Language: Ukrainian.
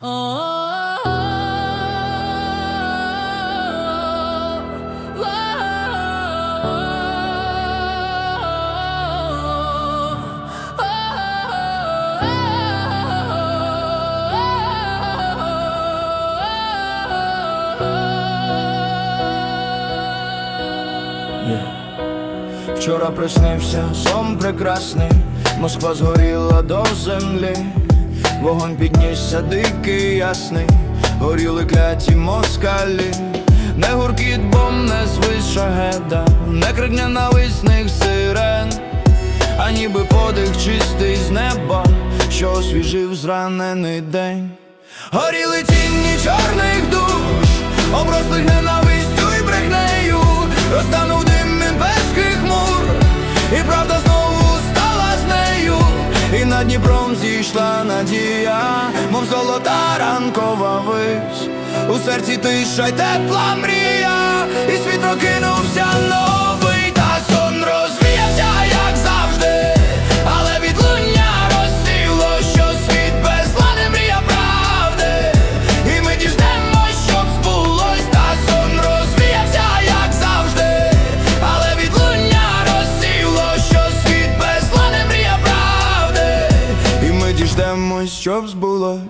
Вчора приснився сон прекрасний, Москва згоріла до землі, вогонь піднісся дикий ясний, горіли кляті москалі, не гуркіт бом, не звис шагеда, не крик ненависних сирен, а ніби подих чистий з неба, що освіжив зранений день. Горіли тіні чорних душ, оброслих ненавистю і брехнею, розтанув дим імперських мур, і правда Дніпром зійшла надія, мов золота ранкова вись, у серці тиша й тепла мрія, і щоб збулось.